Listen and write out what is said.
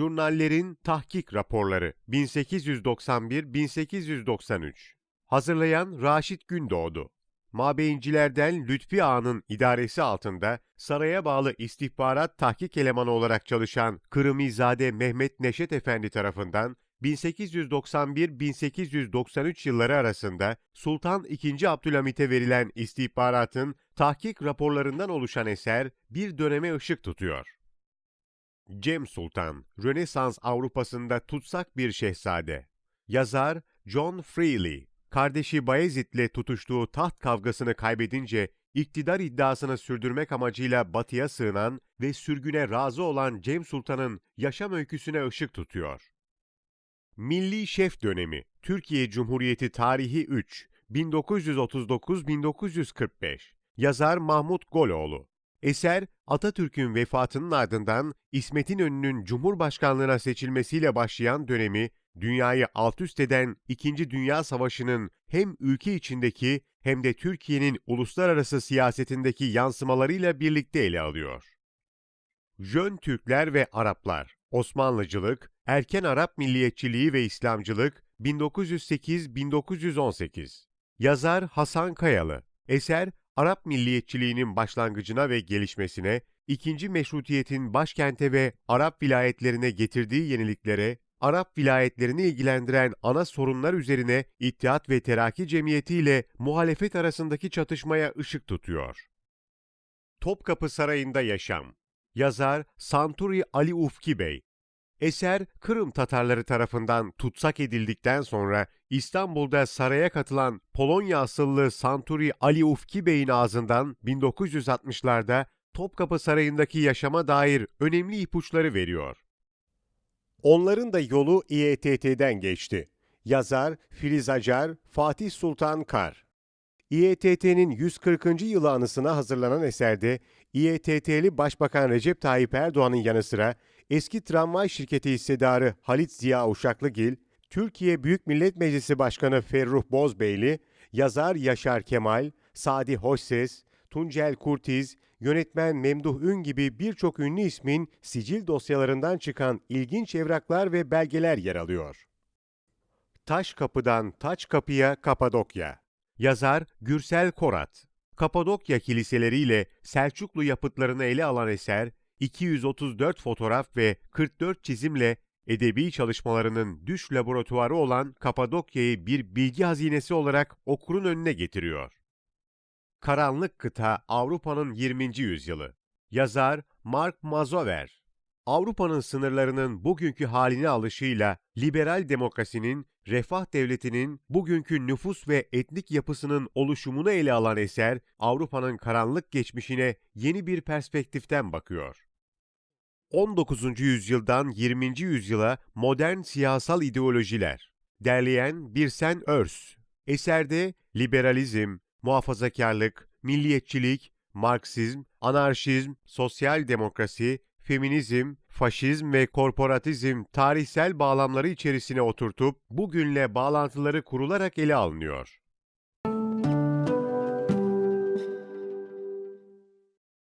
Jurnallerin Tahkik Raporları 1891-1893 Hazırlayan Raşit Gündoğdu Mabeyincilerden Lütfi Ağa'nın idaresi altında saraya bağlı istihbarat tahkik elemanı olarak çalışan Kırımizade Mehmet Neşet Efendi tarafından 1891-1893 yılları arasında Sultan II. Abdülhamit'e verilen istihbaratın tahkik raporlarından oluşan eser bir döneme ışık tutuyor. Cem Sultan, Rönesans Avrupa'sında tutsak bir şehzade. Yazar John Freely, kardeşi Bayezid'le tutuştuğu taht kavgasını kaybedince iktidar iddiasını sürdürmek amacıyla batıya sığınan ve sürgüne razı olan Cem Sultan'ın yaşam öyküsüne ışık tutuyor. Milli Şef Dönemi, Türkiye Cumhuriyeti Tarihi 3, 1939-1945 Yazar Mahmut Goloğlu Eser, Atatürk'ün vefatının ardından İsmet İnönü'nün Cumhurbaşkanlığına seçilmesiyle başlayan dönemi, dünyayı alt üst eden İkinci Dünya Savaşı'nın hem ülke içindeki hem de Türkiye'nin uluslararası siyasetindeki yansımalarıyla birlikte ele alıyor. Jön Türkler ve Araplar, Osmanlıcılık, Erken Arap Milliyetçiliği ve İslamcılık 1908-1918 Yazar Hasan Kayalı Eser, Arap milliyetçiliğinin başlangıcına ve gelişmesine, ikinci meşrutiyetin başkente ve Arap vilayetlerine getirdiği yeniliklere, Arap vilayetlerini ilgilendiren ana sorunlar üzerine İttihat ve Terakki Cemiyeti ile muhalefet arasındaki çatışmaya ışık tutuyor. Topkapı Sarayı'nda Yaşam Yazar Santuri Ali Ufki Bey Eser, Kırım Tatarları tarafından tutsak edildikten sonra İstanbul'da saraya katılan Polonya asıllı Santuri Ali Ufki Bey'in ağzından 1960'larda Topkapı Sarayı'ndaki yaşama dair önemli ipuçları veriyor. Onların da yolu İETT'den geçti. Yazar Filiz Acar, Fatih Sultan Kar. İETT'nin 140. yılı anısına hazırlanan eserde İETT'li Başbakan Recep Tayyip Erdoğan'ın yanı sıra eski tramvay şirketi hissedarı Halit Ziya Uşaklıgil, Türkiye Büyük Millet Meclisi Başkanı Ferruh Bozbeyli, yazar Yaşar Kemal, Sadi Hoşses, Tuncel Kurtiz, yönetmen Memduh Ün gibi birçok ünlü ismin sicil dosyalarından çıkan ilginç evraklar ve belgeler yer alıyor. Taş Kapıdan Taç Kapıya Kapadokya Yazar Gürsel Korat Kapadokya kiliseleriyle Selçuklu yapıtlarını ele alan eser, 234 fotoğraf ve 44 çizimle edebi çalışmalarının düş laboratuvarı olan Kapadokya'yı bir bilgi hazinesi olarak okurun önüne getiriyor. Karanlık Kıta Avrupa'nın 20. yüzyılı Yazar Mark Mazover Avrupa'nın sınırlarının bugünkü haline alışıyla liberal demokrasinin, refah devletinin bugünkü nüfus ve etnik yapısının oluşumunu ele alan eser, Avrupa'nın karanlık geçmişine yeni bir perspektiften bakıyor. 19. yüzyıldan 20. yüzyıla modern siyasal ideolojiler. Derleyen Birsen Örs. Eserde liberalizm, muhafazakarlık, milliyetçilik, Marksizm, anarşizm, sosyal demokrasi, feminizm, faşizm ve korporatizm tarihsel bağlamları içerisine oturtup bugünle bağlantıları kurularak ele alınıyor.